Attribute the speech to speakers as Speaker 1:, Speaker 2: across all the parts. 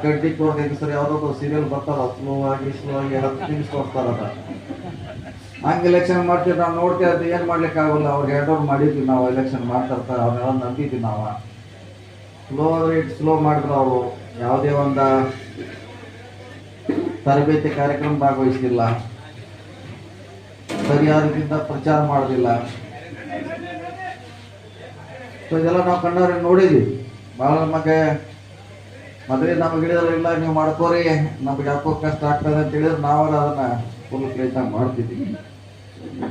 Speaker 1: ಆ ಕಡ್ಡಿ ಸರ್ ಯಾವ್ದಾದ್ರು ಸೀರಿಯಲ್ ಬರ್ತಾರ ಸ್ಲೋ ಆಗಿ ಹತ್ತು ನಿಮಿಷ ತೋರಿಸ್ತಾರದ ಹಂಗೆ ಎಲೆಕ್ಷನ್ ಮಾಡ್ತೀವಿ, ನಾವು ನೋಡ್ತೀವಿ, ಅದು ಏನು ಮಾಡ್ಲಿಕ್ಕೆ ಆಗೋಲ್ಲ ಅವ್ರಿಗೆ ಹ್ಯಾಂಡ್ ಓವರ್ ಮಾಡಿದ್ವಿ, ನಾವು ಎಲೆಕ್ಷನ್ ಮಾಡ್ತಿರ್ತಾರೆ ಅವ್ರನ್ನೆಲ್ಲ ನಂಬಿದ್ವಿ ನಾವು. ಸ್ಲೋ ರೇಟ್ ಸ್ಲೋ ಮಾಡಿದ್ರು ಅವರು, ಯಾವುದೇ ಒಂದು ತರಬೇತಿ ಕಾರ್ಯಕ್ರಮ ಭಾಗವಹಿಸಿಲ್ಲ ಸರಿಯಾದ ಪ್ರಚಾರ ಮಾಡೋದಿಲ್ಲ. ಸೊ ಇದೆಲ್ಲ ನಾವು ಕಣ್ಣವ್ರಿಗೆ ನೋಡಿದ್ವಿ. ಭಾಳ ನಮಗೆ ಮದುವೆ ನಮಗೆ ಹಿಡಿದ್ರಿಲ್ಲ ನೀವು ಮಾಡ್ಕೋರಿ. ನಮ್ಗೆ ಯಾಕೋ ಕಷ್ಟ ಆಗ್ತದೆ ಅಂತ ಹೇಳಿದ್ರೆ ನಾವು ಅದನ್ನ ಫುಲ್ ಪ್ರಯತ್ನ ಮಾಡ್ತಿದ್ವಿ.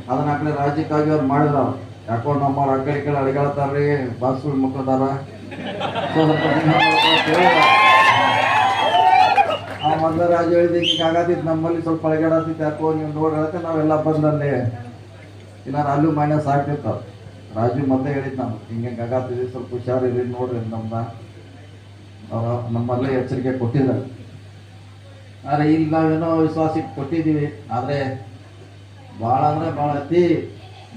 Speaker 1: ಅದನ್ನ ಆ ಕಡೆ ರಾಜ್ಯಕ್ಕಾಗಿ ಅವ್ರು ಮಾಡಿದ್ರು. ಯಾಕೋ ನಮ್ಮವ್ರು ಆ ಕಡೆ ಕಡೆ ಅಡಿಗಾಳ್ತಾರ್ರಿ ಬಾಸು ಹೇಳಿದ್ರು. ಆ ಮೊದಲ ರಾಜ ಹೇಳಿದ ಈಗ ಆಗತ್ತಿತ್ತು ನಮ್ಮಲ್ಲಿ ಸ್ವಲ್ಪ ಅಳಗಾಡತ್ತಿತ್ತು ಯಾಕೋ ನೀವು ನೋಡ್ರತ್ತೆ ನಾವೆಲ್ಲ ಬಂದಲ್ಲಿ ಇಲ್ಲಾರ ಅಲ್ಲೂ ಮೈನಸ್ ಆಗ್ತಿತ್ತು. ರಾಜು ಮತ್ತೆ ಹೇಳಿದ್ ನಮ್ಗೆ ಹಿಂಗೆ ಆಗತ್ತಿದ್ವಿ ಸ್ವಲ್ಪ ಹುಷಾರಿರಿ ನೋಡ್ರಿ ನಮ್ದ ಅವ್ರ ನಮ್ಮಲ್ಲೇ ಎಚ್ಚರಿಕೆ ಕೊಟ್ಟಿದ್ದಾರೆ. ಆದರೆ ಇಲ್ಲಿ ನಾವೇನೋ ವಿಶ್ವಾಸಕ್ಕೆ ಕೊಟ್ಟಿದ್ದೀವಿ. ಆದರೆ ಭಾಳ ಅಂದರೆ ಭಾಳ ಅತಿ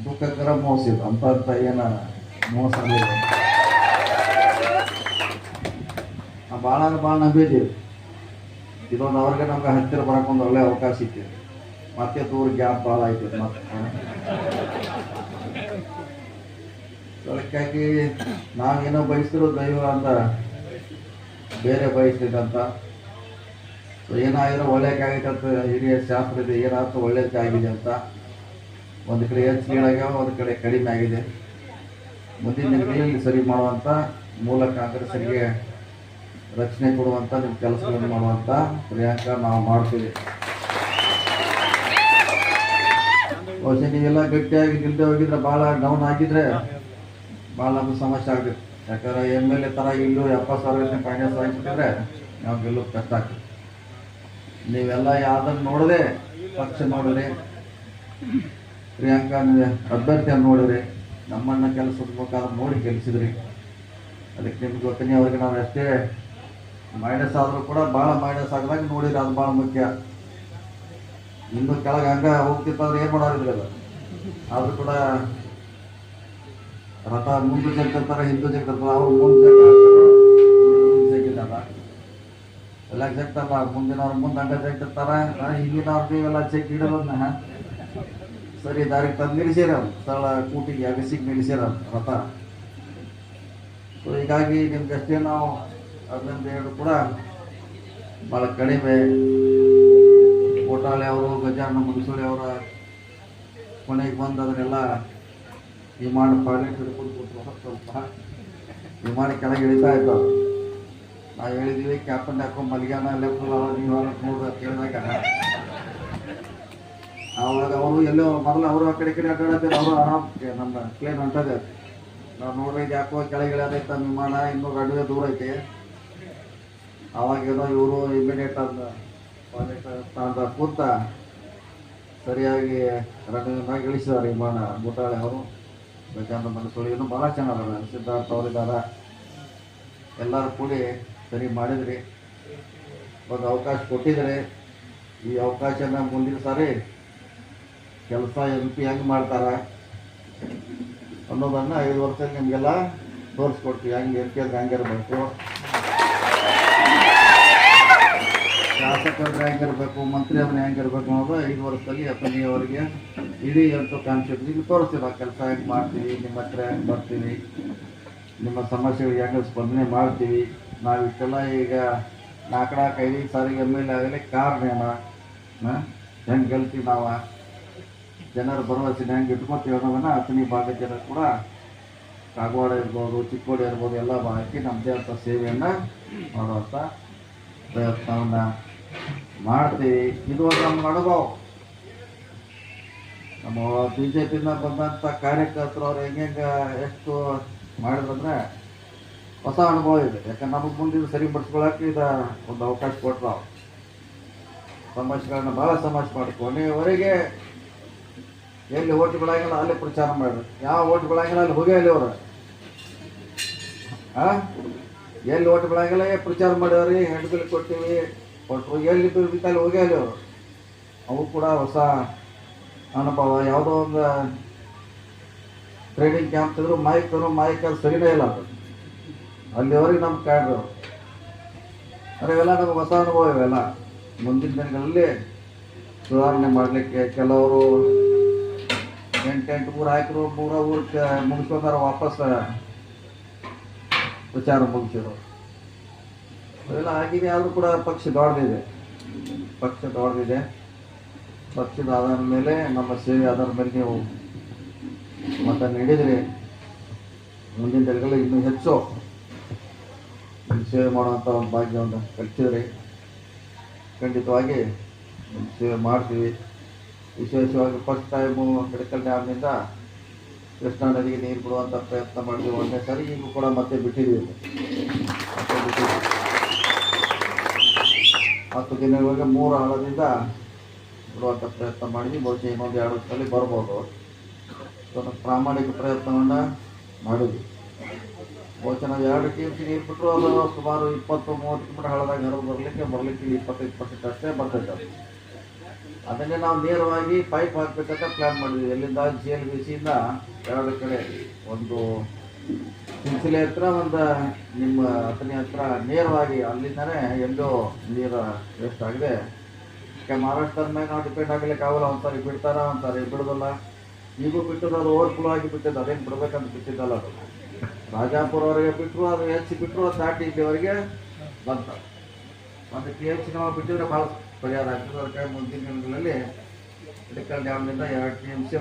Speaker 1: ದುಃಖಕರ ಮೋಸ ಇದು. ಅಂತ ಏನ ಮೋಸ ಭಾಳ ಅಂದ್ರೆ ಭಾಳ ನಂಬಿದ್ದೀವಿ. ಇದೊಂದು ಅವ್ರಿಗೆ ನಮ್ಗೆ ಹತ್ತಿರ ಬರೋಕೆ ಒಂದು ಒಳ್ಳೆ ಅವಕಾಶ ಇತ್ತು. ಮತ್ತೆ ದೂರ ಗ್ಯಾಪ್ ಭಾಳ ಆಯ್ತು ಮತ್ತೆ. ಅದಕ್ಕಾಗಿ ನಾವೇನೋ ಬಯಸಿದ್ರು ದೈವ ಅಂತ ಬೇರೆ ಬಯಸಿದಂತ. ಸೊ ಏನಾಗಿರೋ ಒಳ್ಳೇದಾಗೈತೆ ಅಂತ ಹಿರಿಯ ಶಾಸ್ತ್ರ ಇದೆ ಏನಾಯ್ತು ಒಳ್ಳೇದಾಗಿದೆ ಅಂತ. ಒಂದು ಕಡೆ ಹೆಚ್ಚಿಗೆಗಳಾಗ್ಯಾವ ಒಂದು ಕಡೆ ಕಡಿಮೆ ಆಗಿದೆ ಮುಂದಿನ ದಿನಗಳಲ್ಲಿ ಸರಿ ಮಾಡುವಂಥ ಮೂಲಕ ಕಾಂಗ್ರೆಸ್ಸರಿಗೆ ರಕ್ಷಣೆ ಕೊಡುವಂಥ ನಿಮ್ಮ ಕೆಲಸಗಳನ್ನು ಮಾಡುವಂಥ ಪ್ರಯಾಣ ನಾವು ಮಾಡ್ತೀವಿ. ಬಹುಶಃ ನೀವೆಲ್ಲ ಗಟ್ಟಿಯಾಗಿ ನಿಲ್ದೆ ಹೋಗಿದ್ರೆ ಭಾಳ ಡೌನ್ ಆಗಿದ್ರೆ ಭಾಳ ಸಮಸ್ಯೆ ಆಗ್ತಿತ್ತು ಯಾಕಂದ್ರೆ ಎಂ ಎಲ್ ಎ ಥರ ಇಲ್ಲೂ ಎಪ್ಪತ್ತು ಸಾವಿರ ಫೈನಾನ್ಸ್ ಆಗಿಬಿಟ್ಟಿದ್ರೆ ನಾವು ಗೆಲ್ಲೋದು ಕಷ್ಟ ಆಗ್ತದೆ. ನೀವೆಲ್ಲ ಯಾವ್ದನ್ನು ನೋಡದೆ ಪಕ್ಷ ನೋಡಿರಿ ಪ್ರಿಯಾಂಕಾ ಅಭ್ಯರ್ಥಿಯನ್ನು ನೋಡಿರಿ ನಮ್ಮನ್ನ ಕೆಲಸದ ಮುಖಾಂತರ ನೋಡಿ ಗೆಲ್ಲಿಸಿದ್ರಿ ಅದಕ್ಕೆ ನಿಮ್ಗೆ ಗೊತ್ತಿನಿ, ಅವ್ರಿಗೆ ನಾವು ಎಷ್ಟೇ ಮೈನಸ್ ಆದರೂ ಕೂಡ ಭಾಳ ಮೈನಸ್ ಆಗದಾಗ ನೋಡಿರಿ ಅದು ಭಾಳ ಮುಖ್ಯ. ಇನ್ನು ಕೆಳಗೆ ಹಂಗ ಹೋಗ್ತಿತ್ತಂದ್ರೆ ಏನು ಅದು ಆದರೂ ಕೂಡ ರಥ ಮುಂದೆ ಜಗ್ತಾರೆ ಹಿಂದೂ ಜಗ್ತಿರ್ತಾರೆ ಅವ್ರು ಮುಂದೆ ಜಗ್ಗಿಲ್ಲ ಎಲ್ಲ ಜಗ್ತಾರ ಮುಂದಿನವ್ರು ಮುಂದೆ ಅಂಡ ಜಗ್ತಿರ್ತಾರ ಹಿಂದಿನವ್ರದ್ದು ಇವೆಲ್ಲ ಚೆಕ್ ಇಡೋದನ್ನ ಸರಿ ದಾರಿ ತಂದು ನಿಲ್ಸಿರ ಸ್ಥಳ ಕೂಟಿಗೆ, ಅಗಸಿಗೆ ನಿಲ್ಸಿರ ರಥ. ಸೊ ಹೀಗಾಗಿ ನಿಮ್ಗೆ ಅಷ್ಟೇ ನಾವು ಅದರಿಂದ ಹೇಳು ಕೂಡ ಭಾಳ ಕಡಿಮೆ. ಕೋಟಾಳೆ ಅವರು ಗಜಾನ ಮುಗಿಸೋಳಿ ಅವರ ಕೊನೆಗೆ ಬಂದು ಅದನ್ನೆಲ್ಲ ವಿಮಾನ ಪೈಲಟ್ ಹಿಡ್ಕೊಂಡು ಸ್ವಲ್ಪ ವಿಮಾನ ಕೆಳಗೆ ಇಳಿತಾ ಇದ್ದ ನಾ ಹೇಳಿದೀವಿ, ಕ್ಯಾಪ್ಟನ್ ಹಾಕೊಂಡು ಮಲ್ಗ್ಯಾನ? ಲೆಫ್ಟ್ ನೀವು ನೋಡ್ರಿ ಅಂತ ಹೇಳಿದಾಗ ಅವಾಗ ಅವರು ಎಲ್ಲೋ ಮೊದಲು ಅವರು ಆ ಕಡೆ ಕಡೆ ಅಡ್ಡಾಡತ್ತೆ ಅವರು ಆರಾಮ್ ನಮ್ಮ ಪ್ಲೇನ್ ಹೊಂಟದೆ. ನಾವು ನೋಡ್ರಿ ಯಾಕೋ ಕೆಳಗೆ ಇಳಿಯೋದೈತೆ ವಿಮಾನ, ಇನ್ನೂ ರನ್ವೇ ದೂರ ಐತೆ. ಅವಾಗ ಏನೋ ಇವರು ಇಮಿಡಿಯೇಟ್ ಅಂತ ಸ್ಥಾನದ ಕೂತ ಸರಿಯಾಗಿ ರನ್ನಿಂಗ್ ಮ್ಯಾಗ ಇಳಿಸಿದಾರೆ ವಿಮಾನ ಬುಟಾಳೆ ಅವರು. ಮನಸ್ಸೊಳಿ ಇನ್ನೂ ಭಾಳ ಚೆನ್ನಾಗದ. ಸಿದ್ಧಾರ್ಥ ಅವರಿದ್ದಾರೆ. ಎಲ್ಲರೂ ಕೂಡಿ ಸರಿ ಮಾಡಿದ್ರಿ. ಒಂದು ಅವಕಾಶ ಕೊಟ್ಟಿದ್ರೆ. ಈ ಅವಕಾಶನ ಮುಂದಿನ ಸಾರಿ ಕೆಲಸ ಎಂ ಪಿ ಹೆಂಗೆ ಮಾಡ್ತಾರೆ. ಅನ್ನೋದನ್ನು ಐದು ವರ್ಷ ನಿಮಗೆಲ್ಲ ತೋರಿಸ್ಕೊಡ್ತೀವಿ. ಹೆಂಗೆ ಎಂ ಪಿ ಅಂದ್ರೆ ಹೆಂಗಿರ್ಬೇಕು. ಶಾಸಕರು ಹೆಂಗಿರ್ಬೇಕು ಮಂತ್ರಿ ಅವ್ರನ್ನ ಹೆಂಗಿರ್ಬೇಕು ಅನ್ನೋದು ಐದು ವರ್ಷದಲ್ಲಿ ಎಫ್ ಅವರಿಗೆ ಇಡೀ ಎಂಟು ಕಾನ್ಸೆಪ್ಟ್ ಇಲ್ಲಿ ತೋರಿಸ್ತೀವಿ. ಆ ಕೆಲಸ ಹೆಂಗೆ ಮಾಡ್ತೀವಿ, ನಿಮ್ಮ ಹತ್ರ ಹೆಂಗೆ ಬರ್ತೀವಿ, ನಿಮ್ಮ ಸಮಸ್ಯೆಗಳಿಗೆ ಹೆಂಗೆ ಸ್ಪಂದನೆ ಮಾಡ್ತೀವಿ. ನಾವು ಇಷ್ಟೆಲ್ಲ ಈಗ ನಾಲ್ಕಡಾಕ ಐದು ಸಾರಿಗೆ ಎಂ ಎಲ್ ಎ ಆಗಲಿ ಕಾರಣ ಹೆಂಗೆ ಗೆಲ್ತೀವಿ ನಾವು? ಜನರ ಭರವಸೆ ಹೆಂಗೆ ಇಟ್ಕೊತೀವಿ ಅನ್ನೋದನ್ನು ಅತನಿ ಭಾಗದ ಜನ ಕೂಡ ಕಾಗವಾಡ ಇರ್ಬೋದು, ಚಿಕ್ಕೋಡಿ ಇರ್ಬೋದು, ಎಲ್ಲ ಹಾಕಿ ನಮ್ಮದೇ ಅಂತ ಸೇವೆಯನ್ನು ಮಾಡುವಂಥ ಪ್ರಯತ್ನವನ್ನು ಮಾಡ್ತೀವಿ. ಇದು ಒಂದು ನಮ್ಮ ಅನುಭವ. ನಮ್ಮ ಬಿ ಜೆ ಪಿನ ಬಂದಂಥ ಕಾರ್ಯಕರ್ತರು ಅವ್ರು ಹೆಂಗೆ ಎಷ್ಟು ಮಾಡಿದ್ರಂದ್ರೆ ಹೊಸ ಅನುಭವ ಇದೆ. ಯಾಕಂದ್ರೆ ನಮಗೆ ಮುಂದಿನ ಸರಿಪಡಿಸ್ಕೊಳಕ್ಕೆ ಇದು ಒಂದು ಅವಕಾಶ ಕೊಟ್ಟರು ಅವ್ರು. ಸಮಸ್ಯೆಗಳನ್ನ ಭಾಳ ಸಮಸ್ಯೆ ಮಾಡಿ ಕೊನೆಯವರೆಗೆ ಎಲ್ಲಿ ಓಟ್ ಅಲ್ಲಿ ಪ್ರಚಾರ ಮಾಡಿದ್ರು ಯಾವ ಓಟ್ ಅಲ್ಲಿ ಹೋಗಿ ಅಲ್ಲಿ ಅವರು. ಹಾಂ ಎಲ್ಲಿ ಓಟ್ ಪ್ರಚಾರ ಮಾಡ್ಯಾವ್ರಿ ಹೆಣ್ಣು ಬಿಲ್ ಕೊಟ್ಟರು ಎಲ್ಲಿ ಅಲ್ಲಿ ಹೋಗಿ ಅಲ್ಲಿ ಅವು ಕೂಡ ಹೊಸ ಅನುಭವ. ಯಾವುದೋ ಒಂದು ಟ್ರೈನಿಂಗ್ ಕ್ಯಾಂಪ್ ತೆಗೆದ್ರು ಮೈಕ್ ತಂದ್ರು ಮೈಕ್ ಅದು ಸರಿನೇ ಇಲ್ಲ ಅದು. ಅಲ್ಲಿವರೆಗೆ ನಮ್ಮ ಕಾಡ್ರು ಅರೆ ಇವೆಲ್ಲ ನಮಗೆ ಹೊಸ ಅನುಭವ ಇವೆಲ್ಲ. ಮುಂದಿನ ದಿನಗಳಲ್ಲಿ ಸುಧಾರಣೆ ಮಾಡಲಿಕ್ಕೆ ಕೆಲವರು ಎಂಟೆಂಟು ಊರು ಹಾಕಿರು ಮೂರ ಊರು ಮುಗಿಸ್ಕೊಂಡಾರ ವಾಪಸ್ ವಿಚಾರ ಮುಗಿಸಿದ್ರು. ಅವೆಲ್ಲ ಆಗಿದೆ ಆದರೂ ಕೂಡ ಪಕ್ಷ ದೊಡ್ಡದಿದೆ. ಪಕ್ಷ ದೊಡ್ಡದಿದೆ. ಪಕ್ಷದ ಆಧಾರದ ಮೇಲೆ ನಮ್ಮ ಸೇವೆ ಆಧಾರದ ಮೇಲೆ ನೀವು ಮತ ನೀಡಿದರೆ ಮುಂದಿನ ದಿನಗಳಲ್ಲಿ ಇನ್ನೂ ಹೆಚ್ಚು ಸೇವೆ ಮಾಡುವಂಥ ಒಂದು ಭಾಗ್ಯವನ್ನು ಕಟ್ಟಿದರೆ ಖಂಡಿತವಾಗಿ ಸೇವೆ ಮಾಡ್ತೀವಿ. ವಿಶೇಷವಾಗಿ ಫಸ್ಟ್ ಟೈಮು ಹಿಡಕಲ್ ಡ್ಯಾಮ್ನಿಂದ ಕೃಷ್ಣಾ ನದಿಗೆ ನೀರು ಬಿಡುವಂಥ ಪ್ರಯತ್ನ ಮಾಡಿದ್ವಿ. ಒಂದನೇ ಸರಿ ಈಗೂ ಕೂಡ ಮತ್ತೆ ಬಿಟ್ಟಿದ್ದೀವಿ. ಹತ್ತು ದಿನಗಳಿಗೆ ಮೂರು ಹಣದಿಂದ ಬಿಡುವಂಥ ಪ್ರಯತ್ನ ಮಾಡಿದ್ವಿ. ಬಹುಶಃ ಇನ್ನೊಂದು ಎರಡು ವರ್ಷದಲ್ಲಿ ಬರ್ಬೋದು. ಸ್ವಲ್ಪ ಪ್ರಾಮಾಣಿಕ ಪ್ರಯತ್ನವನ್ನು ಮಾಡಿದ್ವಿ. ಬಹುಶಃ ನಾವು ಎರಡು ಟೀಮ್ಸ್ ನೀರು ಬಿಟ್ಟರು ಅದು ಸುಮಾರು ಇಪ್ಪತ್ತು, ಮೂವತ್ತು ಕಿಲೋಮೀಟರ್ ಹಳದಾಗ ಹರಿದು ಬರಲಿಕ್ಕೆ ಬರಲಿಕ್ಕೆ ಇಪ್ಪತ್ತೈದು ಪರ್ಸೆಂಟ್ ಅಷ್ಟೇ ಬರ್ತೈತೆ ಅದು. ಅದನ್ನೇ ನಾವು ನೇರವಾಗಿ ಪೈಪ್ ಹಾಕಬೇಕಂತ ಪ್ಲ್ಯಾನ್ ಮಾಡಿದ್ವಿ. ಎಲ್ಲಿಂದ? ಜಿ ಎಲ್ ಬಿ ಸಿಯಿಂದ ಎರಡು ಕಡೆ. ಒಂದು ಸಿಲ್ಸಿಲೆ ಹತ್ರ ಒಂದು ನಿಮ್ಮ ಅತನಿ ಹತ್ರ ನೇರವಾಗಿ ಅಲ್ಲಿಂದನೇ ಎಲ್ಲೋ ನೀರು ವೇಸ್ಟ್ ಆಗಿದೆ. ಯಾಕೆ ಮಹಾರಾಷ್ಟ್ರದ ಮೇಲೆ ನಾವು ಡಿಪೆಂಡ್ ಆಗಲಿಕ್ಕೆ ಆಗಲ್ಲ ಒಂದ್ಸಾರಿ ಬಿಡ್ತಾರ ಒಂದ್ಸಾರಿ ಬಿಡೋದಲ್ಲ. ಈಗೂ ಅದು ಓವರ್ಫ್ಲೋ ಆಗಿ ಬಿಟ್ಟಿದ್ದು ಅದೇನು ಬಿಡ್ಬೇಕಂತ ಬಿಟ್ಟಿದ್ದಲ್ಲ ಅದು. ರಾಜಾಪುರವರೆಗೆ ಬಿಟ್ಟರು ಅದು ಹೆಚ್ಚು ಬಿಟ್ಟರು ಅದು ದಾಟಿ ಇಲ್ಲಿವರೆಗೆ ಬಂತ. ಒಂದು ಟಿ ಎಚ್ ನಾವು ಬಿಟ್ಟಿದ್ರೆ ಭಾಳ ಪರಿಹಾರ ಆಗ್ತದೆ. ಅದಕ್ಕೆ ಮುಂದಿನ ದಿನಗಳಲ್ಲಿ ಮೆಡಿಕಲ್ ಡ್ಯಾಮ್ನಿಂದ ಎರಡು ಟಿ ಎಂ ಸಿ